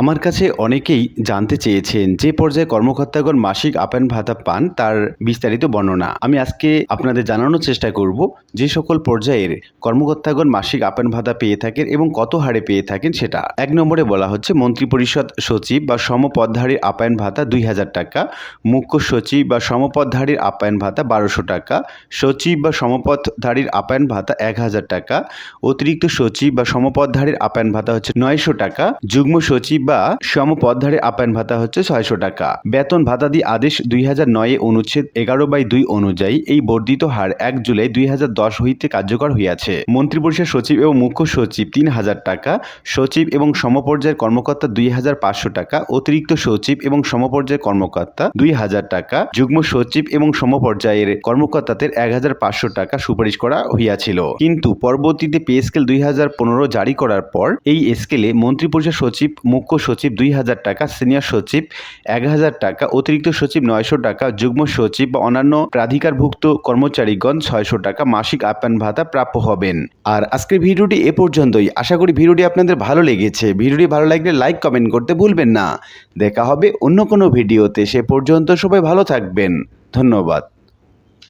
আমার কাছে অনেকেই জানতে চেয়েছেন যে পর্যায়ে কর্মকর্তাগণ মাসিক আপ্যায়ন ভাতা পান তার বিস্তারিত বর্ণনা। আমি আজকে আপনাদের জানানোর চেষ্টা করব যে সকল পর্যায়ের কর্মকর্তাগণ মাসিক আপ্যায়ন ভাতা পেয়ে থাকেন এবং কত হারে পেয়ে থাকেন সেটা। এক নম্বরে বলা হচ্ছে, মন্ত্রিপরিষদ সচিব বা সমপদধারীর আপ্যায়ন ভাতা দুই হাজার টাকা, মুখ্য সচিব বা সমপদধারীর আপ্যায়ন ভাতা বারোশো টাকা, সচিব বা সমপদধারীর আপ্যায়ন ভাতা এক হাজার টাকা, অতিরিক্ত সচিব বা সমপদধারীর আপ্যায়ন ভাতা হচ্ছে নয়শো টাকা, যুগ্ম সচিব বা সমপদধারীর আপ্যায়ন ভাতা হচ্ছে ছয়শো টাকা। বেতন ভাতাদি আদেশ দুই হাজার নয়ে অনুচ্ছেদ এগারো বাই দুই অনুযায়ী এই বর্ধিত হার এক জুলাই দুই হাজার দশ হইতে কার্যকর হইয়াছে। মন্ত্রিপরিষদ সচিব এবং মুখ্য সচিব তিন হাজার টাকা, সচিব এবং সমপর্যায়ের কর্মকর্তা দুই হাজার পাঁচশো টাকা, অতিরিক্ত সচিব এবং সমপর্যায়ের কর্মকর্তা দুই হাজার টাকা, যুগ্ম সচিব এবং সমপর্যায়ের কর্মকর্তাদের এক হাজার পাঁচশো টাকা সুপারিশ করা হইয়াছিল। কিন্তু পরবর্তীতে পে স্কেল দুই হাজার পনেরো জারি করার পর এই স্কেলে মন্ত্রিপরিষদ সচিব, মুখ্য সচিব দুই হাজার টাকা, সিনিয়র সচিব এক হাজার টাকা, অতিরিক্ত সচিব নয়শো টাকা, যুগ্ম সচিব বা অন্যান্য প্রাধিকারভুক্ত কর্মচারীগণ ছয়শো টাকা মাসিক আপ্যায়ন ভাতা প্রাপ্য হবেন। আর আজকের ভিডিওটি এ পর্যন্তই। আশা করি ভিডিওটি আপনাদের ভালো লেগেছে। ভিডিওটি ভালো লাগলে লাইক, কমেন্ট করতে ভুলবেন না। দেখা হবে অন্য কোনো ভিডিওতে। সে পর্যন্ত সবাই ভালো থাকবেন। ধন্যবাদ।